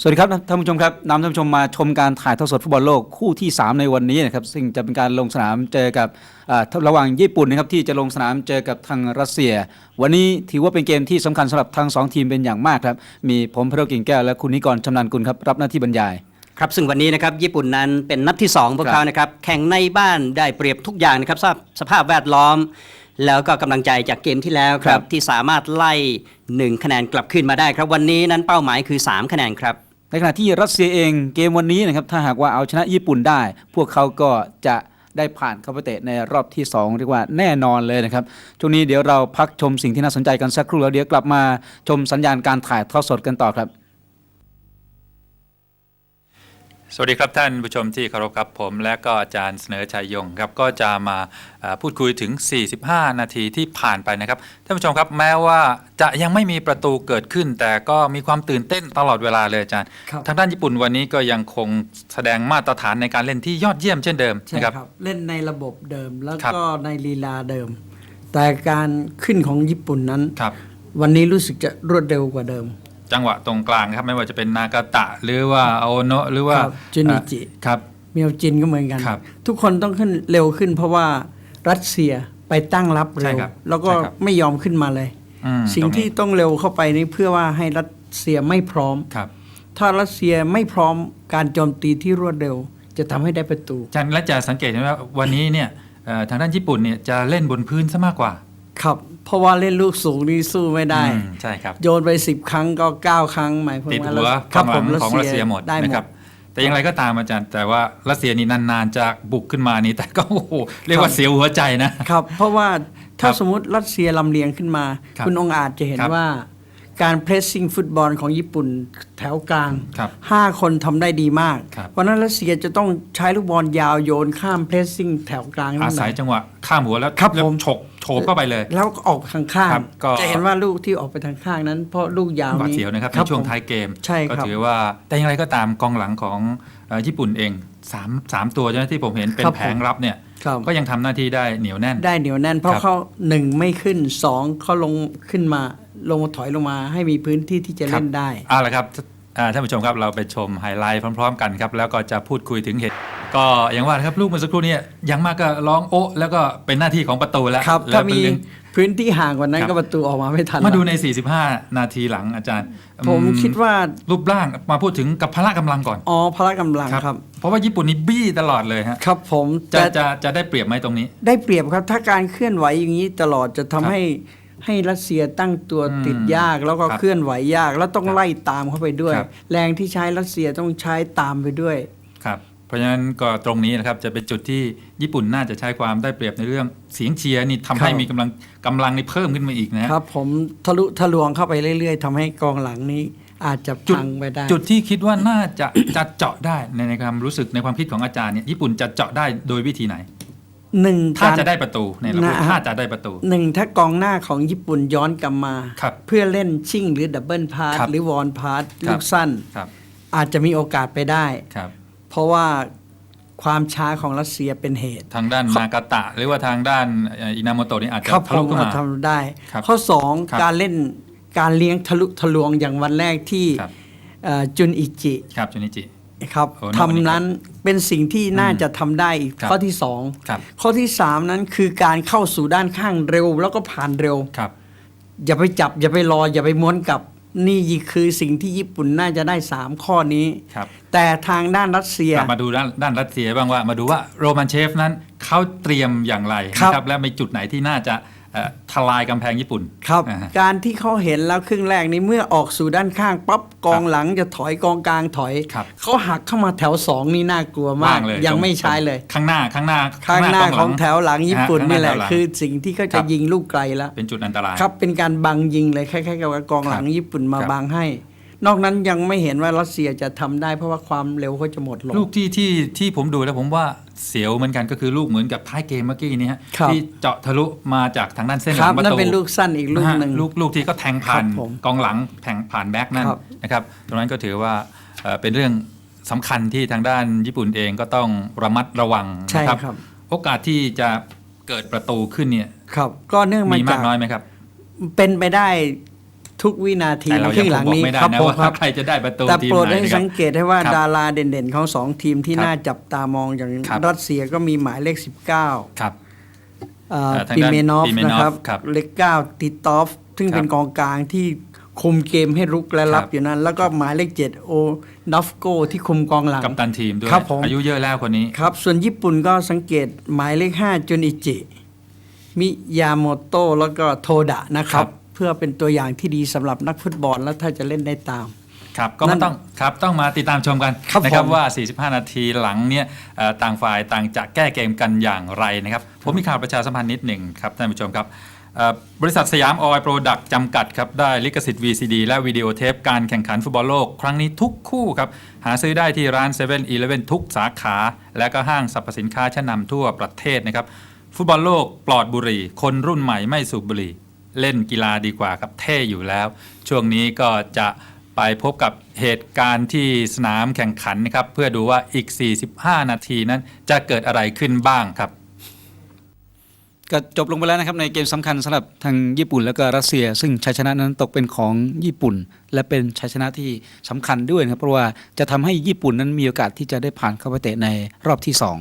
สวัสดีครับท่านผู้ชมครับนำท่านผู้ชมมาชมการถ่ายทอดสดฟุตบอลโลกคู่ที่ 3 ในวันนี้นะครับซึ่งจะเป็นการลงสนามเจอกับอ่าระหว่างญี่ปุ่นนะครับที่จะลงสนามเจอกับทางรัสเซีย วันนี้ถือว่าเป็นเกมที่สำคัญสำหรับทั้งสองทีมเป็นอย่างมากครับมีผมพระกิ่งแก้วและคุณนิกรชำนาญกุลครับรับหน้าที่บรรยายครับซึ่งวันนี้นะครับญี่ปุ่นนั้นเป็นนัดที่ 2 พวกครับเขานะครับแข่งในบ้านได้เปรียบทุกอย่างนะครับสภาพสภาพแวดล้อม แล้วก็กำลังใจจากเกมที่แล้วครับที่สามารถไล่ 1 คะแนนกลับขึ้นมาได้ครับวันนี้นั้นเป้าหมายคือ 3 คะแนนครับใน ขณะที่รัสเซียเองเกมวันนี้นะครับถ้าหากว่าเอาชนะญี่ปุ่นได้ พวกเขาก็จะได้ผ่านเข้าไปเตะในรอบที่ 2 เรียกว่าแน่นอนเลยนะครับ ช่วงนี้เดี๋ยวเราพักชมสิ่งที่น่าสนใจกันสักครู่แล้วเดี๋ยวกลับมาชมสัญญาณการถ่ายทอดสดกันต่อครับ สวัสดีครับท่านผู้ชมที่เคารพครับผมและก็อาจารย์เสนอชัยยงครับก็จะมาเอ่อพูดคุยถึง 45 นาทีที่ผ่านไปนะครับท่านผู้ชมครับแม้ว่าจะยังไม่มีประตูเกิดขึ้น แต่ก็มีความตื่นเต้นตลอดเวลาเลยอาจารย์ครับทางด้านญี่ปุ่นวันนี้ก็ยังคงแสดงมาตรฐานในการเล่นที่ยอดเยี่ยมเช่นเดิมใช่นะครับครับเล่นในระบบเดิมแล้วครับก็ในลีลาเดิม แต่การขึ้นของญี่ปุ่นนั้นครับวันนี้รู้สึกจะรวดเร็วกว่าเดิม จังหวะตรงกลางครับไม่ว่าจะเป็นนากาตะ หรือว่าโอโนะหรือว่าครับจุนิจิเอ่อครับเมียวจินก็เหมือนกันครับทุกคนต้องขึ้นเร็วขึ้น เพราะว่ารัสเซียไปตั้งรับใช่เร็วครับแล้วก็ใช่ครับไม่ยอมขึ้นมาเลยอืมสิ่งตรนี้ที่ต้องเร็วเข้าไปนี่เพื่อว่าให้รัสเซียไม่พร้อมครับ ถ้ารัสเซียไม่พร้อมการโจมตีที่รวดเร็ว จะทำให้ได้ประตูอาจารย์และจะสังเกตเห็นว่าวันนี้เนี่ยเอ่อทางด้านญี่ปุ่นเนี่ยจะเล่นบนพื้นซะมากกว่า ครับ เพราะว่าเล่นลูกสูงนี่สู้ไม่ได้ อืมใช่ครับ โยนไปสิบครั้งก็เก้าครั้งหมายความติดว่าหัวครับข้างหผลัมงของรัสเซียหมดได้หมนะครัด บ แต่อย่างไรก็ตามอาจารย์ แต่ว่ารัสเซียนี่นานๆจะบุกขึ้นมานี่แต่ก็โอ้โหเรียกว่าเสียวหัวใจนะ ครับ เพราะว่าถ้าครับสมมติรัสเซียลำเลียงขึ้นมา ครับคุณองค์อาจจะเห็นครับว่า การเพรสซิ่งฟุตบอลของญี่ปุ่นแถวกลาง ครับห้าคนทำได้ดีมาก ครับเพราะฉะนั้นรัสเซียจะต้องใช้ลูกบอลยาวโยนข้ามเพรสซิ่งแถวกลางอานั่นแหศัยละจังหวะข้ามหัวแล้วครับแล้วผม ฉกโฉบเข้าไปเลย แล้วก็ออกทางข้าง ครับก็ จะเห็นว่าลูกที่ออกไปทางข้างนั้น เพราะลูกยาวหวาดนี้เสียวนะครับในครับช่วงผม ท้ายเกม ใช่ครับ ก็ถือว่าแต่อย่างไรก็ตามกองหลังของเอ่อญี่ปุ่นเองสามสามตัวใช่ไหมที่ผมเห็นเป็นครับแผงรับเนี่ยครับก็ยังทำหน้าที่ได้เหนียวแน่น ได้เหนียวแน่น เพราะครับ เขาหนึ่งไม่ขึ้นสองเขาลงขึ้นมา ลงถอยลงมาให้มีพื้นที่ที่จะเล่นได้เอาละครับอ่าท่านผู้ชมครับเราไปชมไฮไลท์พร้อม ๆ กันครับ แล้วก็จะพูดคุยถึงเหตุ ก็อย่างว่านะครับลูกเมื่อสักครู่เนี้อยังมากก็ร้องโอ๊ะแล้วก็เป็นหน้าที่ของประตูแล้วครับแล้วถ้าเป็นมีเรื่องพื้นที่ห่างกว่านั้นครับก็ประตูออกมาไม่ทัน มาดูแล้วใน 45 นาทีหลังอาจารย์ ผมอืคิดว่ารูปร่างมาพูดถึงกับพละกำลังก่อน อ๋อพละกำลังครับ เพราะว่าญี่ปุ่นนี่บี้ตลอดเลยฮะครับผมจะแต่จะจะได้เปรียบไหมตรงนี้ ได้เปรียบครับถ้าการเคลื่อนไหวอย่างนี้ตลอดจะทำครับให้ ให้รัสเซียตั้งตัวอืมติดยากแล้วก็ครับเคลื่อนไหวยาก แล้วต้องครับไล่ตามเข้าไปด้วยครับแรงที่ใช้รัสเซียต้องใช้ตามไปด้วยครับเพราะฉะนั้นก็ตรงนี้นะครับจะเป็นจุดที่ญี่ปุ่นน่าจะใช้ความได้เปรียบในเรื่องเสียงเชียร์นี่ทำให้ครับมีกำลังกำลังนี่เพิ่มขึ้นมาอีกนะฮะครับ ผมทะลุทะลวงเข้าไปเรื่อย ๆทำให้กองหลังนี้อาจจะจุดพังไปได้ จุดที่คิดว่าน่าจะจะเจาะได้ในในความรู้สึกในความคิดของอาจารย์เนี่ยญี่ปุ่นจะเจาะได้โดยวิธีไหน หนึ่งถ้าการจะได้ประตูในเราพูดนะฮะถ้าจะได้ประตูหนึ่งถ้ากองหน้าของญี่ปุ่นย้อนกลับมาครับเพื่อเล่นชิ่งหรือดับเบิลพาสครับหรือวอนพาสครับลูกสั้นครับอาจจะมีโอกาสไปได้ครับเพราะว่าความช้าของรัสเซียเป็นเหตุ ทางด้านนากาตะ หรือว่าทางด้านเอ่ออินาโมโตะนี่อาจจะครับทะผลุมเข้ามาทำได้ครับข้อสองครับการเล่นการเลี้ยงทะลุทะลวงอย่างวันแรกที่ครับเอ่อจุนอิจิครับจูนิจิ ครับโอ้นอกจากนี้ทำนั้นเป็นสิ่งที่น่าจะทำได้อีกครับข้อที่สองครับ ข้อที่สามนั้นคือการเข้าสู่ด้านข้างเร็ว แล้วก็ผ่านเร็ว ครับ อย่าไปจับ อย่าไปรอ อย่าไปม้วนกลับ นี่คือสิ่งที่ญี่ปุ่นน่าจะได้3ข้อนี้ ครับ แต่ทางด้านรัสเซีย กลับมาดูด้านด้านรัสเซียบ้างว่ามาดูว่าโรมันเชฟนั้นเขาเตรียมอย่างไรครับ นะครับและมีจุดไหนที่น่าจะเอ่อ ทลายกำแพงญี่ปุ่น ครับ อ่าฮะการที่เขาเห็นแล้วครึ่งแรกนี้เมื่อออกสู่ด้านข้างปั๊บกองหลังจะถอยกองกลางถอย ครับ เขาหักเข้ามาแถวสองนี่น่ากลัวมาก ว่างเลยยังตรงไม่ใช้เลย ข้างหน้าข้างหน้าข้างหน้าลัของแถวหลังญี่ปุ่นฮะนี่แหละข้างน้าคือสิ่งที่เขาครัจะบ ยิงลูกไกลแล้ว เป็นจุดอันตราย ครับเป็นการบังยิงเลยคล้ายๆกับว่ากองหลังครับญี่ปุ่นมาครับ บังให้ นอกนั้นยังไม่เห็นว่ารัสเซียจะทำได้เพราะว่าความเร็วเขาจะหมดลง ลูกที่ที่ที่ผมดูแล้วผมว่าเสียวเหมือนกันก็คือลูกเหมือนกับท้ายเกมเมื่อกี้นี้ฮะครับที่เจาะทะลุมาจากทางด้านเส้นหคลัรับงประนั่นตูเป็นลูกสั้นอีกลูกหนึ่งะฮะลูกลูกที่ก็แทงผ่านครับผมกองหลังแทงผ่านแบ็กนั่นครับนะครับตรงนั้นก็ถือว่าเอ่อเป็นเรื่องสำคัญที่ทางด้านญี่ปุ่นเองก็ต้องระมัดระวังใช่นะครับ โอกาสที่จะเกิดประตูขึ้นเนี่ยครับ ก็เนื่องมามีมาจากกน้อยไหมครับ เป็นไปได้ ทุกวินาทีแต่เราในคยัรึ่งงหลังบอกนี้ไม่ได้ครับนะผมว่าครับใครจะได้ประตูแต่ทีมโปรดไหนให้นะครับสังเกตให้ว่าครับดาราเด่นๆของสองทีมที่ครับน่าจับตามองอย่างครับ รัสเซียก็มีหมายเลข 19 ครับ เอ่อเอ่อทางปิด้านเมนอฟปิเมนอฟนะครับครับเลขเก้าติตอฟ ซึ่งครับเป็นกองกลางที่คุมเกมให้รุกและรับครับ อยู่นั้น แล้วก็หมายเลขเจ็ดโอดัฟโกที่คุมกองหลัง กัปตันทีมด้วยครับผม อายุเยอะแล้วคนนี้ ครับ ส่วนญี่ปุ่นก็สังเกตหมายเลขห้าจุนอิจิ มิยาโมโตะแล้วก็โทดะนะครัครับ บ เพื่อเป็นตัวอย่างที่ดีสำหรับนักฟุตบอลแล้วถ้าจะเล่นได้ตามครับก็นั่มานต้องครับต้องมาติดตามชมกันครับนะครับผมว่า 45 นาทีหลังเนี่ยเอ่อต่างฝ่ายต่างจะแก้เกมกันอย่างไรนะครับผมมีข่าวประชาสัมพันธ์นิดหนึ่งครับท่านผู้ชมครับเอ่อบริษัทสยามออยล์โปรดักต์จำกัดครับได้ลิขสิทธิ์ VCD และวิดีโอเทปการแข่งขันฟุตบอลโลก ครั้งนี้ทุกคู่ครับ หาซื้อได้ที่ร้าน7 e เ e ่ e อทุกสาขา และก็ห้างสรรพสินค้าชั้นนำทั่วประเทศนะครับ ฟุตบอลโลกปลอดบุหรี่ คนรุ่นใหม่ไม่สูบบุหรี่ เล่นกีฬาดีกว่าครับเท่อยู่แล้ว ช่วงนี้ก็จะไปพบกับเหตุการณ์ที่สนามแข่งขันนะครับเพื่อดูว่าอีก 45 นาทีนั้นจะเกิดอะไรขึ้นบ้างครับ ก็จบลงไปแล้วนะครับในเกมสำคัญสำหรับทางญี่ปุ่นแล้วก็รัสเซีย ซึ่งชัยชนะนั้นตกเป็นของญี่ปุ่น และเป็นชัยชนะที่สำคัญด้วยนะครับเพราะว่าจะทำให้ญี่ปุ่นนั้นมีโอกาสที่จะได้ผ่านเข้าไปเตะในรอบที่สอง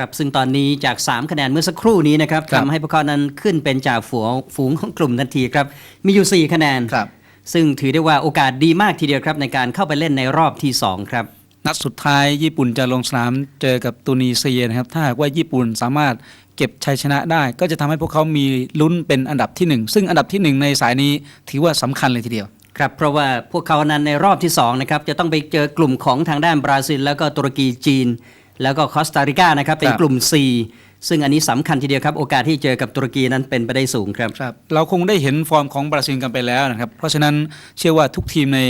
ครับซึ่งตอนนี้จาก 3 คะแนนเมื่อสักครู่นี้นะครับครับทำให้พวกเขานั้นขึ้นเป็นจ่าฝูงฝูงของกลุ่มทันทีครับ มีอยู่ 4 คะแนนครับ ซึ่งถือได้ว่าโอกาสดีมากทีเดียวครับ ในการเข้าไปเล่นในรอบที่ 2 ครับ นัดสุดท้ายญี่ปุ่นจะลงสนามเจอกับตูนิเซียนะครับ ถ้าหากว่าญี่ปุ่นสามารถเก็บชัยชนะได้ ก็จะทำให้พวกเขามีลุ้นเป็นอันดับที่หนึ่งซึ่งอันดับที่หนึ่งในสายนี้ถือว่าสำคัญเลยทีเดียวครับเพราะว่าพวกเขานั้นในรอบที่2นะครับจะต้องไปเจอกลุ่มของทางด้านบราซิล แล้วก็ตุรกีจีน แล้วก็คอสตาริกานะครับเป็นครับกลุ่ม C ซึ่งอันนี้สำคัญทีเดียวครับ โอกาสที่เจอกับตุรกีนั้นเป็นไปได้สูงครับครับ เราคงได้เห็นฟอร์มของบราซิลกันไปแล้วนะครับ เพราะฉะนั้นเชื่อว่าทุกทีมใน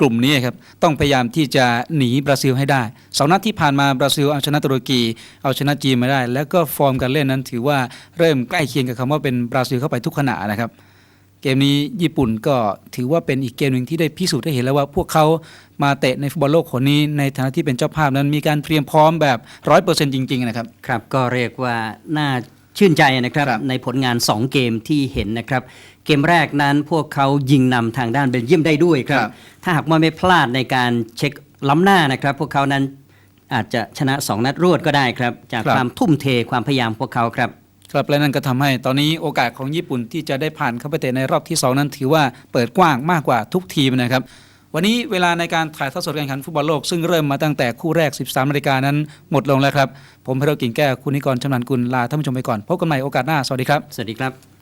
กลุ่มนี้ครับต้องพยายามที่จะหนีบราซิลให้ได้สองนัดที่ผ่านมาบราซิลเอาชนะตุรกี เอาชนะจีนมาได้ แล้วก็ฟอร์มการเล่นนั้นถือว่าเริ่มใกล้เคียงกับคำว่าเป็นบราซิลเข้าไปทุกขณะนะครับ เกมนี้ญี่ปุ่นก็ถือว่าเป็นอีกเกมหนึ่งที่ได้พิสูจน์ให้เห็นแล้วว่า พวกเขามาเตะในฟุตบอลโลกคนนี้ในฐานะที่เป็นเจ้าภาพนั้นมีการเตรียมพร้อมแบบร้อยเปอร์เซ็นต์จริง ๆ นะครับ ครับก็เรียกว่าน่าชื่นใจนะครับครับในผลงาน 2 เกมที่เห็นนะครับ เกมแรกนั้นพวกเขายิงนำทางด้านเบลเยียมได้ด้วยครับครับถ้าหากว่าไม่พลาดในการเช็คล้ำหน้านะครับ พวกเขานั้นอาจจะชนะ 2 นัดรวดก็ได้ครับ จากครับความทุ่มเทความพยายามพวกเขาครับ ครับและนั่นก็ทำให้ตอนนี้โอกาสของญี่ปุ่นที่จะได้ผ่านเข้าไปเตะในรอบที่ 2 นั้นถือว่าเปิดกว้างมากกว่าทุกทีมนะครับ วันนี้เวลาในการถ่ายทอดสดการแข่งขันฟุตบอลโลกซึ่งเริ่มมาตั้งแต่คู่แรก 13นาฬิกานั้นหมดลงแล้วครับ ผมพระกิ่งแก้วคุณนิกรชำนาญกุลลาท่านผู้ชมไปก่อนพบกันใหม่โอกาสหน้าสวัสดีครับ สวัสดีครับ